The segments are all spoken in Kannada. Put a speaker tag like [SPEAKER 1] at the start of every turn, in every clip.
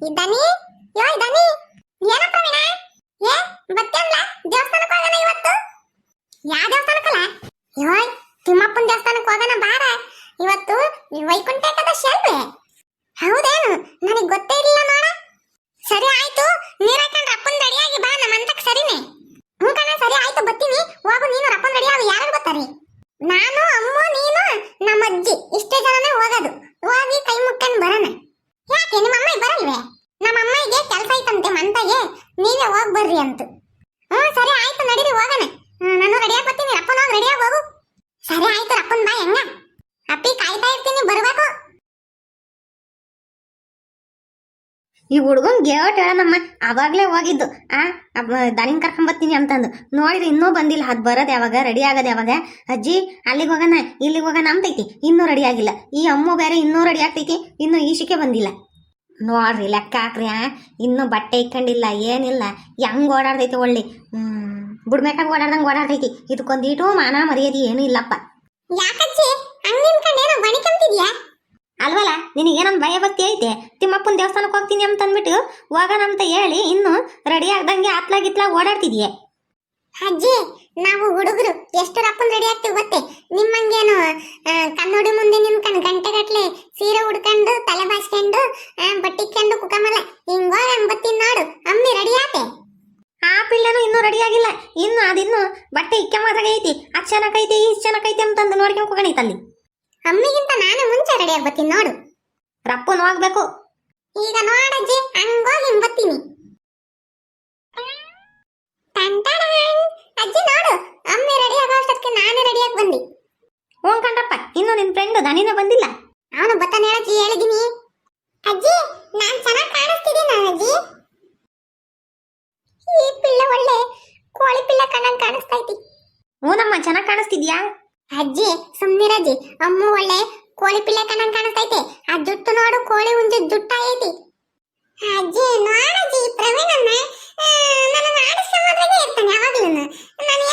[SPEAKER 1] ಇದ್ದಾನಿ ಯೋ ಇದ್ದಾನಿ ಏನಪ್ಪ ಪ್ರವೀಣ ಏ ಬತ್ತಲ್ಲ ದೇವಸ್ಥಾನಕ್ಕೆ ಹೋಗೋಣ ಇವತ್ತು? ಯಾವ ದೇವಸ್ಥಾನಕ್ಕಲ್ಲ? ಯೋಯ್ ತಿಮ್ಮಪ್ಪನ ದೇವಸ್ಥಾನಕ್ಕೆ ಹೋಗೋಣ ಬಾರ. ಇವತ್ತು ವೈಕುಂಠ ಏಕಾದಶಿ ಅಲ್ವೇ? ಹೌದೇನು? ನನಗೆ ಗೊತ್ತೇ ಇರಲಿಲ್ಲ ನೋಡ ಸರಿ ಆಯ್ತು ನೀರ್ ಹಾಕೊಂಡ್ರೆ ಅಪ್ಪನ ರೆಡಿಯಾಗಿ ಬಾ ನಮ್ಮ ಅಂತಕ್ ಸರಿನೇ ಹ್ಞೂ ಕಣ ಸರಿ ಆಯ್ತು ಬರ್ತೀನಿ ಹೋಗು ನೀನು ರಪ್ಪನ ರೆಡಿಯಾಗಿ ಯಾರು ಬರ್ತಾರೆ ನಾನು ಅಮ್ಮ ನೀನು ನಮ್ಮ ಅಜ್ಜಿ ಇಷ್ಟೇ ಜನನೇ ಹೋಗೋದು ಹೋಗಿ ಕೈ ಮುಟ್ಕೊಂಡು ಬರೋಣ ಯಾಕೆ ನಿಮ್ಮ ಅಮ್ಮ ಬರಲ್ವೇ ನಮ್ಮ ಅಮ್ಮಗೆ ಕೆಲಸ ಐತಂತೆ ಮಂತಾಗೆ ನೀವೇ ಹೋಗಿ ಬರ್ರಿ ಅಂತ. ಹ್ಞೂ ಸರಿ ಆಯ್ತು ನಡೀರಿ, ಹೋಗಣ. ನಾನು ರೆಡಿಯಾಗಿ ಬರ್ತೀನಿ. ಅಪ್ಪನ ಹೋಗಿ ರೆಡಿಯಾಗಿ ಹೋಗು. ಸರಿ ಆಯ್ತು, ಅಪ್ಪನ ಬಾ ಹೆಂಗ? ಅಪ್ಪಿ ಕಾಯ್ತಾ ಇರ್ತೀನಿ, ಬರ್ಬೇಕು.
[SPEAKER 2] ಈ ಹುಡುಗನ್ ಗೇಟ್ ಹೇಳನಮ್ಮ ಅವಾಗ್ಲೇ ಹೋಗಿದ್ದು. ಆ ದನಿನ್ ಕರ್ಕೊಂಬರ್ತೀನಿ ಅಂತಂದು. ನೋಡಿದ್ರೆ ಇನ್ನೂ ಬಂದಿಲ್ಲ, ಅದು ಬರೋದು ಯಾವಾಗ ರೆಡಿ ಆಗೋದು ಯಾವಾಗ? ಅಜ್ಜಿ, ಅಲ್ಲಿಗೆ ಹೋಗೋಣ, ಇಲ್ಲಿಗೆ ಹೋಗೋಣ ಅಂತೈತಿ, ಇನ್ನೂ ರೆಡಿ ಆಗಿಲ್ಲ. ಈ ಅಮ್ಮ ಬೇರೆ ಇನ್ನೂ ರೆಡಿ ಆಗ್ತೈತಿ, ಇನ್ನೂ ಈಶಿಕೆ ಬಂದಿಲ್ಲ. ನೋಡ್ರಿ ಲೆಕ್ಕ ಹಾಕ್ರಿ ಆ ಇನ್ನೂ ಬಟ್ಟೆ ಇಕ್ಕೊಂಡಿಲ್ಲ ಏನಿಲ್ಲ. ಹೆಂಗ್ ಓಡಾಡ್ತೈತಿ ಒಳ್ಳೆ? ಹ್ಮ್ ಬುಡ್ಬೇಕಾಗ ಓಡಾಡ್ದಂಗೆ ಓಡಾಡ್ತೈತಿ. ಇದಕ್ಕೊಂದೀಟು ಮಾನ ಮರ್ಯಾದೆ ಏನೂ ಇಲ್ಲಪ್ಪ.
[SPEAKER 1] ಬಣಿಕಂತಿದ್ಯಾ
[SPEAKER 2] ಅಲ್ವಲ್ಲ ನಿನಗೇನೊಂದು ಭಯ ಭಕ್ತಿ ಐತೆ? ತಿಮ್ಮಪ್ಪನ ದೇವಸ್ಥಾನಕ್ಕೆ ಹೋಗ್ತೀನಿ ಅಂತ ಅಂದ್ಬಿಟ್ಟು ಹೋಗೋಣ ಅಂತ ಹೇಳಿ ಇನ್ನು ರೆಡಿ ಆಗ್ದಂಗೆ ಆತ್ಲಾಗಿತ್ಲಾಗ ಓಡಾಡ್ತಿದ್ಯೆ.
[SPEAKER 1] ಅಜ್ಜಿ ನಾವು ಹುಡುಗರು ಎಷ್ಟು ರಪ್ಪನ್ ರೆಡಿ ಆಗ್ತೀವಿ ಗೊತ್ತೇ? ನಿಮ್ಮಂಗೇನು ಕನ್ನಡಿ ಮುಂದೆ ನಿಂತ್ಕೊಂಡು ಗಂಟೆಗಟ್ಲೆ ಸೀರೆ ಉಡ್ಕೊಂಡು, ತಲೆ ಬಾಚ್ಕೊಂಡು ಬಟ್ಟಿಕೊಂಡು ಕುಕಮಲ್ಲ ಹಿಂಗೋ ಹಂಗ್ ಬತ್ತೀನಿ ನೋಡು, ಅಮ್ಮಿ ರೆಡಿ ಆತೆ
[SPEAKER 2] ಆ ಪಿಳ್ಳನು ಇನ್ನೂ ರೆಡಿ ಆಗಿಲ್ಲ. ಇನ್ನು ಅದಿನ್ನು ಬಟ್ಟೆ ಇಕ್ಕೆ ಮಾತ್ರ ಐತಿ. ಅದು ಚೆನ್ನಾಗೈತಿ ಇದು ಚೆನ್ನಾಗೈತಿ ಅಂತಂದು ನೋಡ್ಕೊಂಡು ಹೋಗೋಣೈತೆ ಅಲ್ಲಿ
[SPEAKER 1] ಅಮ್ಮಿಗಿಂತ ನಾನು ಮುಂಚೆ ರೆಡಿ ಆಗ್ಬತ್ತೀನಿ ನೋಡು.
[SPEAKER 2] ರಪ್ಪನ್ ಹೋಗ್ಬೇಕು
[SPEAKER 1] ಈಗ ನೋಡಜ್ಜಿ, ಹಂಗೋ ಹಿಂಗ್ ಬತ್ತೀನಿ. ಅಜ್ಜಿ ನೋಡು ಅಮ್ಮೆ ರೆಡಿ ಆಗೋಷ್ಟಕ್ಕೆ ನಾನೇ ರೆಡಿಯಾಗಿ ಬಂದಿ.
[SPEAKER 2] ಹ್ಞೂ ಕಂಡಪ್ಪ ಇನ್ನು ನಿನ್ ಫ್ರೆಂಡ್ ದಣಿನ ಬಂದಿಲ್ಲ.
[SPEAKER 1] ಅವನು ಬತ್ತಾನೆ ಹೇಳಜ್ಜಿ ಹೇಳಿದೀನಿ ಅಜ್ಜಿ ನಾನ್ ಚೆನ್ನಾಗಿ ಕಾಣಿಸ್ತಿದ್ದೀನಿ ಅಜ್ಜಿ. ಈ ಪಿಳ್ಳೆ ಒಳ್ಳೆ ಕೋಳಿ ಪಿಳ್ಳೆ ಕಣ್ಣಂಗ್ ಕಾಣಿಸ್ತೈತಿ
[SPEAKER 2] ಹ್ಞೂನಮ್ಮ ಚೆನ್ನಾಗಿ ಕಾಣಿಸ್ತಿದ್ಯಾ?
[SPEAKER 1] ಅಜ್ಜಿ ಸುಮ್ಮನಿರಜ್ಜಿ ಅಮ್ಮ ಒಳ್ಳೆ ಕೋಳಿ ಪಿಳ್ಳೆ ಕಾಣಿಸ್ತಾ ಕಾಣಿಸ್ತೈತೆ ಆ ಜುಟ್ಟು ನೋಡು ಕೋಳಿ ಹುಂಜಿ ಜುಟ್ಟ ಐತಿ ಅಜ್ಜಿ ನೋಡಜ್ಜಿ ಪ್ರವೀಣನ್ನ ನನ್ನ ಆಡಿಸ್ಕೊಂಡ್ರೆ ಇರ್ತಾನೆ ಯಾವಾಗ್ಲೂ ನಾನು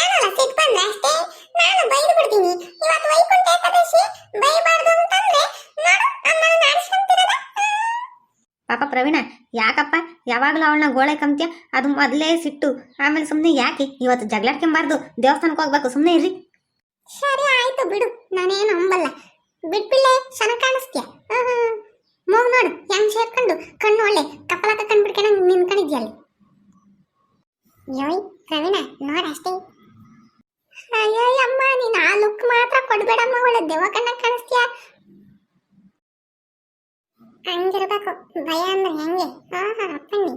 [SPEAKER 1] ಏನಲ್ಲ ಸಿಟ್ ಬಂದ್ರೆ ಅಷ್ಟೇ ನಾನು ಬೈದು ಬಿಡ್ತೀನಿ ಇವತ್ತು ವೈಕುಂಠ ಏಕಾದಶಿ ಬೈಬಾರ್ದು ಅಂತಂದ್ರೆ ನೋಡು ಅಮ್ಮನ ಆಡಿಸ್ಕೊಂತಿರೋದ
[SPEAKER 2] ಪಾಪ ಪ್ರವೀಣ, ಯಾಕಪ್ಪ? ಯಾವಾಗಲೂ ಅವಳನ್ನ ಗೋಳೆ ಕಂತ್ಯ ಅದು ಮೊದಲೇ ಸಿಟ್ಟು. ಆಮೇಲೆ ಸುಮ್ಮನೆ ಯಾಕೆ? ಇವತ್ತು ಜಗಳಾಡ್ಕೊಂಬಾರ್ದು ದೇವಸ್ಥಾನಕ್ಕೆ ಹೋಗ್ಬೇಕು. ಸುಮ್ಮನೆ ಇರ್ರಿ.
[SPEAKER 1] ಸರಿ, ಆಯ್ತು ಬಿಡು. ನಾನೇನು ಅಂಬಲ್ಲ ಬಿಟ್ಬಿಡ್ಲೆ ಚೆನ್ನಾಗಿ ಕಾಣಿಸ್ತೀಯ? ಮೂಗ್ ನೋಡು. ಹೆಂಗ್ ಸೇರ್ಕೊಂಡು? ಕಣ್ಣು ಒಳ್ಳೆ. ಕಪ್ಪಲ ಕಣ್ಣು ನಿನ್ಕೊಂಡಿದ್ಯಲ್ಲ ಯೋಯ್, ಪ್ರವೀಣ ನೋಡಷ್ಟೇ ಅಯ್ಯೋ ಅಮ್ಮ ನೀನು ಆ ಲುಕ್ ಮಾತ್ರ ಕೊಡ್ಬೇಡಮ್ಮ. ಒಳ್ಳೆ ದೆವ್ವ ಕಣ್ಣಾಗ ಕಾಣಿಸ್ತೀಯ? ಹಂಗಿರ್ಬೇಕು ಭಯ ಅಂದ್ರೆ ಹೆಂಗೆ ಹಾ ಹಾ ಅಪ್ಪಣ್ಣಿ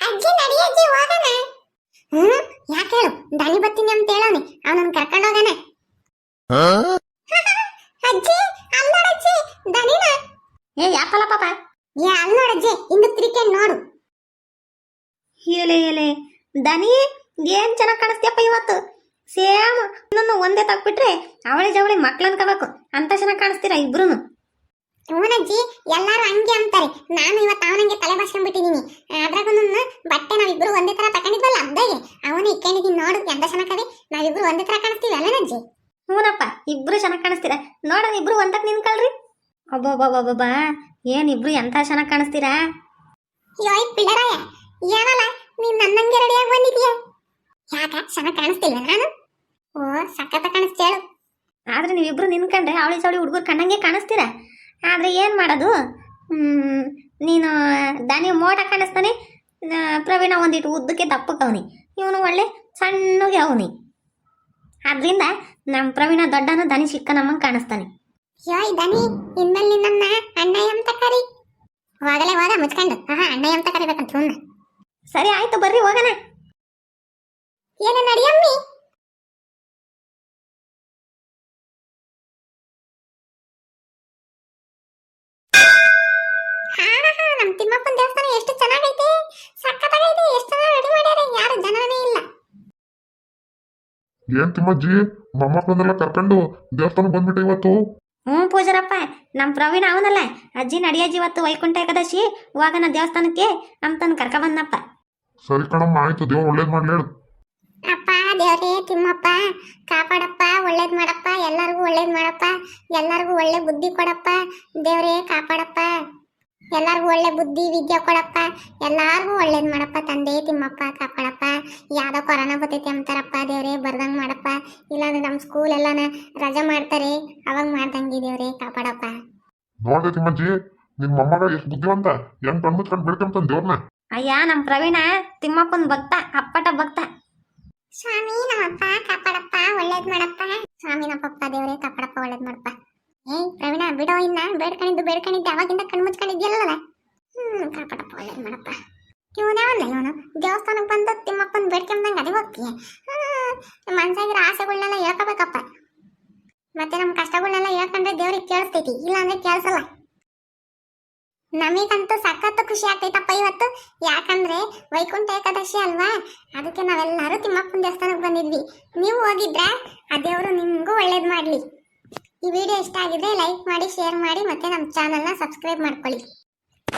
[SPEAKER 1] ಅಜ್ಜಿ ನಡಿ ಅಜ್ಜಿ ಹೋಗೋಣ ಹ್ಮ್ ಯಾಕೆ ಹೇಳು ದನಿ ಬತ್ತೀನಿ ಅಂತ ಹೇಳೋನೆ ಅವನನ್ನ ಕರ್ಕೊಂಡು ಹೋಗೋಣ ಅಜ್ಜಿ ಅಲ್ಲೋಡಜ್ಜಿ ದನಿನ
[SPEAKER 2] ಏ ಯಾಕಲ್ಲ ಪಾಪ
[SPEAKER 1] ಏ ಅಲ್ಲೋಡಜ್ಜಿ ಇಂದು ತಿರ್ಕೊಂಡು ನೋಡು
[SPEAKER 2] ಎಲೆ ಎಲೆ ದನಿ ಏನ್ ಚೆನ್ನಾಗಿ ಕಾಣಿಸ್ತೀಯಪ್ಪ ಇವತ್ತು ಸೇಮ್ ಇನ್ನೊಂದು ಒಂದೇ ತಗ್ಬಿಟ್ರೆ ಅವಳಿ ಜವಳಿ ಮಕ್ಳು ಅನ್ಕೋಬೇಕು ಅಂತ ಚೆನ್ನಾಗಿ ಕಾಣಿಸ್ತೀರಾ ಇಬ್ರು
[SPEAKER 1] ಹ್ಞೂನಜ್ಜಿ ಎಲ್ಲಾರು ಹಂಗೆ ಅಂತಾರೆ ನಾನು ಇವತ್ತು ಅವನಂಗೆ ತಲೆ ಬಾಸ್ಕೊಂಡ್ಬಿಟ್ಟಿದೀನಿ. ಅದ್ರಾಗೊಂದು ಬಟ್ಟೆ ನಾವಿಬ್ರು ಒಂದೇ ತರ ತಗೊಂಡಿದ್ವಲ್ಲ ಹಬ್ಬದಾಗೆ ಅವನು ಇಕ್ಕೇನಿದ್ದೀನಿ ನೋಡು ಎಂತ ಚೆನ್ನಾಗದೆ ನಾವಿಬ್ರು ಒಂದೇ ತರ ಕಾಣಿಸ್ತೀವಿ ಅಲ್ಲನಜ್ಜಿ
[SPEAKER 2] ಹ್ಞೂನಪ್ಪ ಇಬ್ರು ಚೆನ್ನಾಗಿ ಕಾಣಿಸ್ತೀರಾ? ನೋಡೋಣ ಇಬ್ರು ಒಂದಕ್ಕೆ ನಿಂತ್ಕೊಳ್ರಿ ಒಬ್ಬೊಬ್ಬೊಬ್ಬೊಬ್ಬ ಏನಿಬ್ರು ಎಂತ ಚೆನ್ನಾಗಿ ಕಾಣಿಸ್ತೀರಾ?
[SPEAKER 1] ಯೋಯ್ ಪಿಡರಾಯ ಏನಲ್ಲ ನೀನ್ ನನ್ನಂಗೆ ರೆಡಿಯಾಗಿ ಬಂದಿದ್ಯಾ? ಯಾಕ ಚೆನ್ನಾಗಿ ಕಾಣಿಸ್ತಿಲ್ಲ ನಾನು? ಓ ಸಖತ್ತ ಕಾಣಿಸ್ತೇಳು
[SPEAKER 2] ಆದ್ರೆ ನೀವಿಬ್ರು ನಿನ್ಕಂಡ್ರೆ ಅವಳಿ ಸವಳಿ ಹುಡುಗರು ಕಣ್ಣಂಗೆ ಕಾಣಿಸ್ತೀರಾ? ಆದ್ರೆ ಏನು ಮಾಡೋದು? ನೀನು ದಾನಿ ಮೋಟ ಕಾಣಿಸ್ತಾನೆ. ಪ್ರವೀಣ ಒಂದಿಟ್ಟು ಉದ್ದಕ್ಕೆ ದಪ್ಪಕ್ಕವನಿ. ಇವನು ಒಳ್ಳೆ ಸಣ್ಣಗೆ ಅವನಿ. ಆದ್ರಿಂದ ನಮ್ಮ ಪ್ರವೀಣ ದೊಡ್ಡನ ದನಿ ಚಿಕ್ಕನಮ್ಮಂಗೆ ಕಾಣಿಸ್ತಾನೆ.
[SPEAKER 1] ಯೋಯ್ ದನಿ ಇನ್ಮೇಲೆ ನಿನ್ನ ಅಣ್ಣ ಎಂತ ಕರಿ? ಹೋಗಲೇ ಹೋದ ಮುಚ್ಕೊಂಡು. ಹಾ ಅಣ್ಣ ಎಂತ ಕರಿಬೇಕಂತ
[SPEAKER 2] ಸರಿ ಆಯ್ತು ಬರ್ರಿ ಹೋಗೋಣ.
[SPEAKER 1] ಏನ ನಡಿಯಮ್ಮಿ ತಿಮ್ಮಪ್ಪನ ದೇವಸ್ಥಾನ ಎಷ್ಟು ಚೆನ್ನಾಗೈತೆ. ಸಕ್ಕತ್ತಾಗೈತೆ ಎಷ್ಟು ಚೆನ್ನಾಗಿ ರೆಡಿ ಮಾಡ್ಯಾರ. ಯಾರು ಜನನೇ ಇಲ್ಲ.
[SPEAKER 3] ಏನ್ ತಿಮ್ಮಜ್ಜಿ ಮೊಮ್ಮಕ್ಕಳನ್ನೆಲ್ಲ ಕರ್ಕೊಂಡು ದೇವಸ್ಥಾನ ಬಂದ್ಬಿಟ್ಟೆ ಇವತ್ತು?
[SPEAKER 2] ಹ್ಞೂ ಪೂಜಾರಪ್ಪ ನಮ್ಮ ಪ್ರವೀಣ ಅವನಲ್ಲ. ಅಜ್ಜಿ ನಡಿಯಜ್ಜಿ ಇವತ್ತು ವೈಕುಂಠ ಏಕಾದಶಿ. ಹೋಗನ ದೇವಸ್ಥಾನಕ್ಕೆ ಅಂತಂದು ಕರ್ಕೊಬಂದಪ್ಪ
[SPEAKER 3] ಸರಿ ಕಣಮ್ಮ ಆಯ್ತು. ದೇವ್ರು ಒಳ್ಳೇದ್ ಮಾಡ್ಲಿ ಹೇಳು.
[SPEAKER 1] ಅಪ್ಪ ದೇವ್ರೇ ತಿಮ್ಮಪ್ಪ ಕಾಪಾಡಪ್ಪ ಒಳ್ಳೇದ್ ಮಾಡಪ್ಪ. ಎಲ್ಲರಿಗೂ ಒಳ್ಳೇದ್ ಮಾಡಪ್ಪ. ಎಲ್ಲರಿಗೂ ಒಳ್ಳೆ ಬುದ್ಧಿ ಕೊಡಪ್ಪ. ದೇವ್ರೇ ಕಾಪಾಡಪ್ಪ. ಎಲ್ಲರಿಗೂ ಒಳ್ಳೆ ಬುದ್ಧಿ ವಿದ್ಯೆ ಕೊಡಪ್ಪ. ಎಲ್ಲಾರ್ಗೂ ಒಳ್ಳೇದ್ ಮಾಡಪ್ಪ ತಂದೆ ತಿಮ್ಮಪ್ಪ ಕಾಪಾಡಪ್ಪ ಯಾವ್ದೋ ಕೊರೋನಾ ಬರ್ತೈತಿ ಅಂತಾರಪ್ಪ ದೇವ್ರೆ ಬರ್ದಂಗ್ ಮಾಡಪ್ಪ. ಇಲ್ಲಾಂದ್ರೆ ನಮ್ಮ ಸ್ಕೂಲ್ ಎಲ್ಲಾನ ರಜಾ ಮಾಡ್ತಾರೆ. ಅವಾಗ ಮಾಡ್ದಂಗೆ ದೇವ್ರೆ ಕಾಪಾಡಪ್ಪ.
[SPEAKER 3] ನೋಡ್ದೆ ತಿಮ್ಮಜ್ಜಿ ನಿನ್ ಮೊಮ್ಮಗ ಎಷ್ಟು ಬುದ್ಧಿವಂತ. ಹೆಂಗ್ ಕಣ್ಮುಚ್ಕೊಂಡ್ ಬೆಳ್ಕೊಂತಾನ ದೇವ್ರನ್ನ
[SPEAKER 2] ಅಯ್ಯ ನಮ್ಮ ಪ್ರವೀಣ ತಿಮ್ಮಪ್ಪನ ಭಕ್ತ ಅಪ್ಪಟ ಭಕ್ತ.
[SPEAKER 1] ಸ್ವಾಮಿ ನಮ್ಮಪ್ಪ ಕಾಪಾಡಪ್ಪ ಒಳ್ಳೇದ್ ಮಾಡಪ್ಪ. ಸ್ವಾಮಿ ನಮ್ಮಪ್ಪ ದೇವ್ರೆ ಕಾಪಾಡಪ್ಪ ಒಳ್ಳೇದ್ ಮಾಡಪ್ಪ. ಏಯ್ ಪ್ರವೀಣ ಬಿಡೋ ಇನ್ನ ಬೇಡ್ಕೊಂಡಿದ್ದು ಬೇಡ್ಕೊಂಡಿದ್ದೆ ಅವಾಗಿಂದ ಕಣ್ಣು ಮುಚ್ಕೊಂಡಿದ್ಯಲ್ಲ ಹ್ಮ್, ಕಾಪಾಡಪ್ಪ, ಒಳ್ಳೇದು ಮಾಡಪ್ಪ. ಇವನೇ ಒಂದ ಇವನು? ದೇವಸ್ಥಾನಕ್ಕೆ ಬಂದು ತಿಮ್ಮಪ್ಪನ ಬೇಡ್ಕೊಂಬಂದಂಗೆ ಅದೇ ಹೋಗ್ತೀಯ? ಮನ್ಸಾಗಿರೋ ಆಸೆಗಳನ್ನೆಲ್ಲ ಹೇಳ್ಕೋಬೇಕಪ್ಪ. ಮತ್ತೆ ನಮ್ಮ ಕಷ್ಟಗಳನ್ನೆಲ್ಲ ಹೇಳ್ಕೊಂಡ್ರೆ ದೇವ್ರಿಗೆ ಕೇಳಿಸ್ತೈತಿ ಇಲ್ಲ ಅಂದ್ರೆ ಕೇಳಿಸಲ್ಲ. ನಮಗಂತೂ ಸಖತ್ತು ಖುಷಿ ಆಗ್ತೈತಪ್ಪ ಇವತ್ತು. ಯಾಕಂದ್ರೆ ವೈಕುಂಠ ಏಕಾದಶಿ ಅಲ್ವಾ? ಅದಕ್ಕೆ ನಾವೆಲ್ಲರೂ ತಿಮ್ಮಪ್ಪನ ದೇವಸ್ಥಾನಕ್ಕೆ ಬಂದಿದ್ವಿ. ನೀವು ಹೋಗಿದ್ರೆ ಆ ದೇವರು ನಿಮಗೂ ಒಳ್ಳೇದು ಮಾಡಲಿ. ಈ ವಿಡಿಯೋ ಇಷ್ಟ ಆಗಿದ್ರೆ ಲೈಕ್ ಮಾಡಿ ಶೇರ್ ಮಾಡಿ ಮತ್ತೆ ನಮ್ಮ ಚಾನಲ್ನ ಸಬ್ಸ್ಕ್ರೈಬ್ ಮಾಡ್ಕೊಳ್ಳಿ.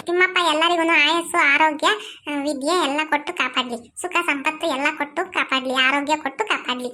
[SPEAKER 1] ತಿಮ್ಮಪ್ಪ ಎಲ್ಲರಿಗೂ ಆಯಸ್ಸು, ಆರೋಗ್ಯ, ವಿದ್ಯೆ ಎಲ್ಲ ಕೊಟ್ಟು ಕಾಪಾಡಲಿ. ಸುಖ, ಸಂಪತ್ತು ಎಲ್ಲ ಕೊಟ್ಟು ಕಾಪಾಡಲಿ, ಆರೋಗ್ಯ ಕೊಟ್ಟು ಕಾಪಾಡಲಿ.